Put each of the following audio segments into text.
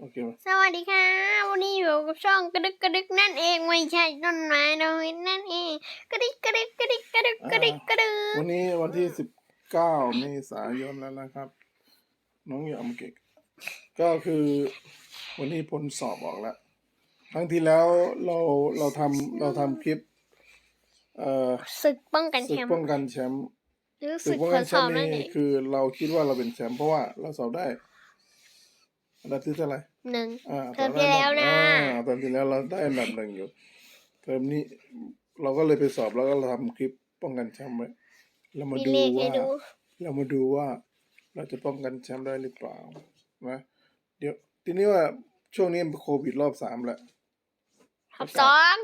โอเคไหมสวัสดีค่ะ วันนี้อยู่กับช่องกระดึกกระดึกนั่นเองไม่ใช่ต้นไม้ดอกไม้นั่นเองกระดิกกระดิกกระดิกกระดึกกระดิกกระดึกวันนี้วันที่สิบเก้าเมษายนแล้วนะครับ น้องยอมเก่งก็คือวันนี้ผลสอบออกแล้วครั้งที่แล้วเราเราทำเราทำคลิป เอ่อศึกป้องกันศึแชกมป์ป้องกันแชมป์หรือศึศึกกป้องผกันลแชสอมบป์นั่นนี่เองคือเราคิดว่าเราเป็นแชมป์เพราะว่าเราสอบได้ อันดับที่เท่าไหร่หนึ่งอ่าเทอมที่แล้วนะอ่าเทอมที่แล้วเราได้อันดับหนึ่งอยู่เทอมนี้เราก็เลยไปสอบแล้วก็ทำคลิปป้องกันแชมป์ไว้เรามามีดูเลขให้ว่าดูเรามาดูว่า เราจะป้องกันแชมป์ได้หรือเปล่านะเดี๋ยวทีนี้ว่าช่วงนี้โควิดรอบสามแล้วทับสอง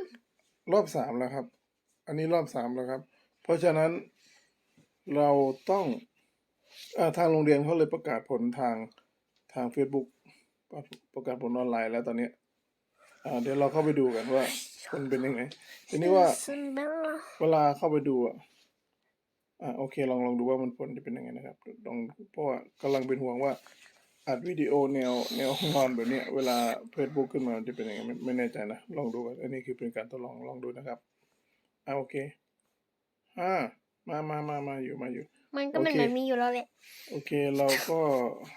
รอบสามแล้วครับ อันนี้รอบสามแล้วครับ เพราะฉะนั้นเราต้องอาทางโรงเรียนเขาเลยประกาศผลทางทาง Facebook ประประกาศผลออนไลน์แล้วตอนเนี้ยอ่าเดี๋ยวเราเข้าไปดูกันว่าผลเป็นยังไงทีนี้ว่าซินเดอเรลล่าเวลาเข้าไปดูอะอ่าโอเคลองลองดูว่ามันผลจะเป็นยังไงนะครับลองเพราะว่ากำลังเป็นห่วงว่าอัดวิดีโอแนวแนวห้องนอนแบบเนี้ยเวลาเฟซบุ๊กขึ้นมามันจะเป็นยังไงไม่ไม่แน่ใจนะ ลองดูกันอันนี้คือเป็นการทดลองลองดูนะครับอ่าโอเคอ่ามามามามาอยู่มาอยู่ มันก็เป็นโอเคแบบนี้อยู่แล้วแหละโอเคเราก็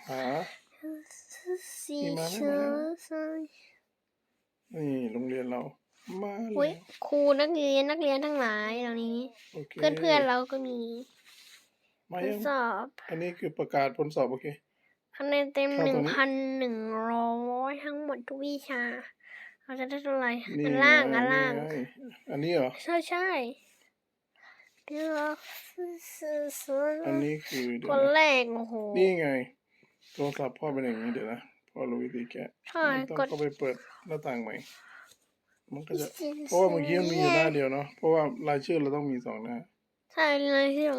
หา สีมีมาไหมเขียวใสนี่โรงเรียนเรา มาแล้อุ้ยวครูนักเรียนนักเรียนทั้งหลายเหล่านี้ โอเคเพื่อนเพื่อนๆเราก็มีมาทยัดงสอบอันนี้คือประกาศผลสอบโอเค คะแนนเต็มเข้าหตรนึ่งงนี้พันหนึ่งร้อยทั้งหมดทุกวิชา เราจะได้เท่าไหร่นี่อันล่างไอันล่างไอันนี้เหรอ ใช่ใช่เดี๋ยวเราซื้ออันนี้คือเดี๋ยควนนะแรกโอ้โห นี่ไง โทรศัพท์พ่อเป็นอย่างนี้เดี๋ยวนะพ่อรู้วิธีแก้ใช่มันต้องกด เข้าไปเปิดหน้าต่างใหม่ มันก็จะซื้เพราะว่าเมื่อกี้มันมีอยู่หน้าเดียวเนาะเพราะว่ารายชื่อเราต้องมีสองหน้าใช่เลยที่เรา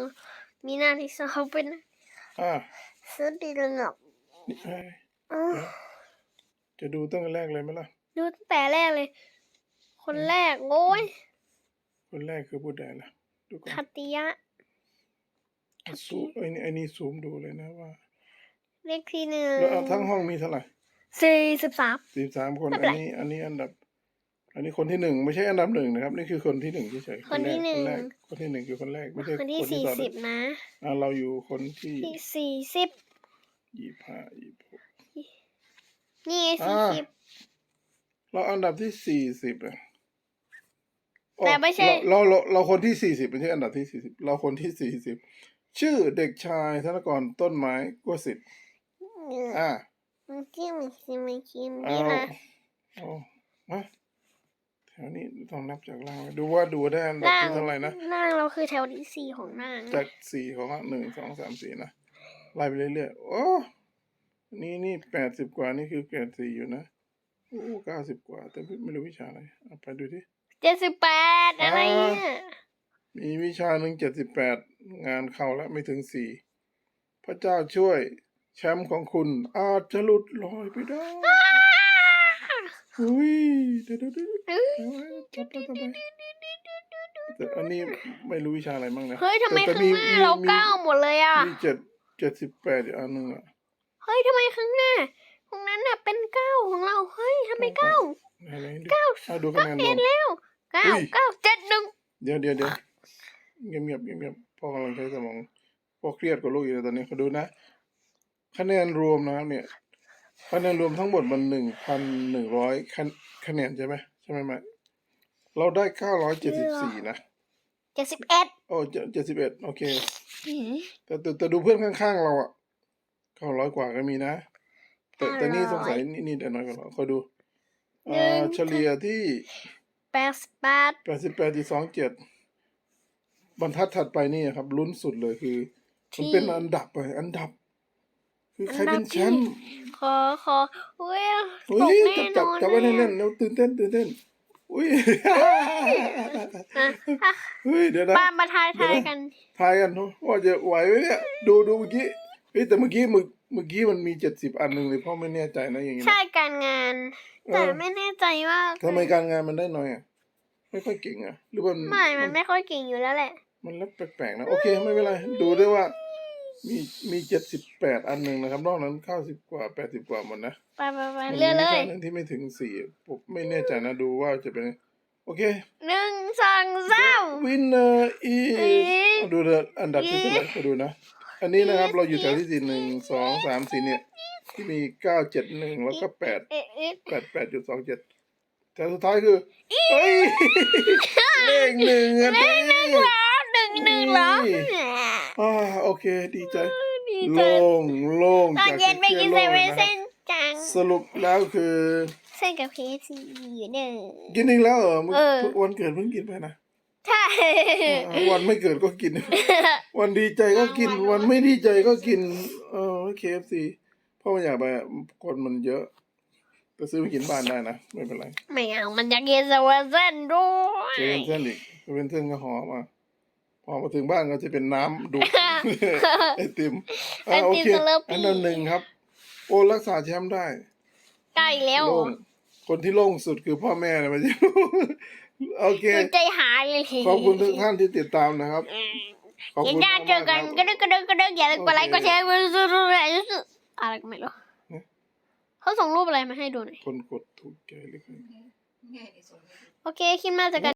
มีหน้าที่สองเป็นอ่าซื้อดีเลยหรอกนี่เอ้ยอ้าวจะดูตั้งแต่แรกเลยไหมล่ะ ดูตั้งแต่แรกเลย คนแรกโอ้ยคนแรกคือผู้ใดล่ะ ดูก่อนคัตติยะ ซูมไอ้นี่ไอ้นี่ซูมดูเลยนะว่า เลขที่หนึ่งแล้วเอาทั้งห้องมีเท่าไหร่สี่สิบสาม สิบสามคน ไม่อัเป็นนไรนี้ อันนี้อันดับ อันนี้คนที่หนึ่งไม่ใช่อันดับหนึ่งนะครับ นี่คือคนที่หนึ่งเฉยๆคนที่หนึ่ง แรกคนที่หนึ่งคือคนแรกไม่ใช่คนที่คนสี่ที่ต่อสิบนะ อ่าเราอยู่คนที่ที่สี่สิบยี่ห้ายี่หก นี่ไงสี่อ่า สิบ เราอันดับที่สี่สิบอะอ๋อแต่ไม่ใช่เราเราเราเราคนที่สี่สิบไม่ใช่อันดับที่สี่สิบเราคนที่สี่สิบชื่อเด็กชายธนกรต้นไม้กัวสิทธิ์ อ่า มันจิ้มซิมคิมเอานี่นะเอามาแถวนี้ต้องนับจากล่างดูว่าดูได้อันดับล่างที่เท่าไหร่นะล่างเราคือแถวที่สี่ของนางจากสี่ของหนึ่งสองสามสี่นะไล่ไปเรื่อยๆโอ้นี่นี่แปดสิบกว่านี่คือเกรดสี่อยู่นะโอ้เก้าสิบกว่า แต่ไม่รู้วิชาอะไรเอาไปดูที่เจ็ดสิบแปดอะไรเนี่ยมีวิชาหนึ่งเจ็ดสิบแปดงานเข้าแล้วไม่ถึงสี่พระเจ้าช่วย แชมป์ของคุณอาจจะหลุดลอยไปได้อุ้ยเดี๋ยวเดี๋ยวเดี๋ยวเดี๋ยวต่อไปต่อไปแต่อันนี้ไม่รู้วิชาอะไรบ้างนะเฮ้ยทำไมแต่ข้างหน้าเราเก้าหมดเลยอะมีเจ็ดเจ็ดสิบแปดอีกอันหนึ่งอะเฮ้ยทำไมข้างหน้าของนั้นน่ะเป็นเก้าของเราเฮ้ยทำไมเก้าอะไรดูเก้าเอาดูคะแนนรวมแล้วเก้าอุ้ยเก้าเจ็ดหนึ่งเดี๋ยวเดี๋ยวเดี๋ยวเงียบเงียบเงียบเงียบพ่อกำลังใช้สมองพ่อเครียดกับลูกอยู่เลยตอนนี้เขาดูนะ คะแนนรวมนะครับเนี่ยคะแนนรวมทั้งหมดมันหนึ่งพันหนึ่งร้อยคะแนนใช่ไหมใช่ไหมแม่เราได้เก้าร้อยเจ็ดสิบสี่นะเจ็ดสิบเอ็ดโอ้เจ็ดสิบเอ็ดโอเคแต่แต่แต่ดูเพื่อนข้างๆเราอะเก้าร้อยกว่าก็มีนะ แต่แต่นี่สงสัยนี่นี่แต่น้อยกว่าเราคอยดูอ่าเฉลี่ยที่แปดสิบแปดแปดสิบแปดที่สองเจ็ดบรรทัดถัดไปนี่ครับลุ้นสุดเลยคือ มันเป็นอันดับเลยอันดับ คือใครเป็นแชมป์ขอขออุ้ยตอุ้กยแน่จับนจับอนจับไว้แน่เล่นๆแล้วตื่นเต้นตื่นเต้นอุ้ยอะเฮ้ยเดี๋ยวนะป้ามาทายทายกันทายกันว่าจะไหวไหมเนี่ยดูดูเมื่อกี้เฮ้ยแต่เมื่อกี้เมื่อเมื่อกี้มันมีเจ็ดสิบอันหนึ่งเลยพ่อไม่แน่ใจนะอย่างงี้นะใช่การงานเออแต่ไม่แน่ใจว่าทำไมการงานมันได้น้อยอะไม่ค่อยเก่งอะหรือว่าไม่มันไม่ค่อยเก่งอยู่แล้วแหละ มันแล้วแปลกๆนะโอเคไม่เป็นไรดูด้วยว่า มีมีเจ็ดสิบแปดอันหนึ่งนะครับ นอกนั้นเก้าสิบกว่าแปดสิบกว่าหมดนะไปไปไปมันมีเรื่อยเลยข้อหนึ่งที่ไม่ถึงสี่ผมไม่แน่ใจนะดูว่าจะเป็นโอเค หนึ่งสองสามวินเนอร์อีเอ๊ะดูเลยอันดับที่เท่าไหร่มาดูนะ อันนี้นะครับเราอยู่แถวที่สี่หนึ่งสองสามสี่เนี่ย ที่มีเก้าเจ็ดหนึ่งแล้วก็แปดเอ๊ะเอ๊ะแปดแปดจุดสองเจ็ดแถวสุดท้ายคือเฮ้ยเลขหนึ่งอันนี้แล้วหนึ่ งหนึ่งเหรออ่าโอเคดีใจดีใจโล่งโล่งตอนจากเย็นไปกินเซเครีเว่ยนดโล่งเส้นะนจัง สรุปแล้วคือเส้นกับเคซีอยู่เด้อกินอีกแล้วเหรอมึงเออวันเกิดเพิ่งกินไปนะใช่อ่าวันไม่เกิดก็กิน วันดีใจก็กิน วันไม่ดีใจก็กิน เออเคฟซีเพราะมันอยากไปอะคนมันเยอะแต่ซื้อไปกินบ้านได้นะ ไม่เป็นไร ไม่เอา มันจะกินเซเว่นเส้นด้วยเซเว่นเส้นอีกเซเว่นเส้นก็หอมอะ พอมาถึงบ้านก็จะเป็นน้ำดุไอติมอะโอเคอันนั้นหนึ่งครับ โอ้รักษาแชมป์ได้ใกล้แล้วโล่งคนที่โล่งสุดคือพ่อแม่นะไม่ใช่โอเคดูใจหายเลยขอบคุณทุกท่านที่ติดตามนะครับขอบเดี๋ยวคุณหน้าเจอกันมากๆก็ดึกก็ดึกก็ดึกอย่าลืมกดไลค์โอกเคดแชร์กดซับสไครต์อะไรก็ไม่รู้เนี่ยเขาส่งรูปอะไรมาให้ดูหน่อยคนกดถูกใจหรือเปล่าโอเคคิดมาจากกัน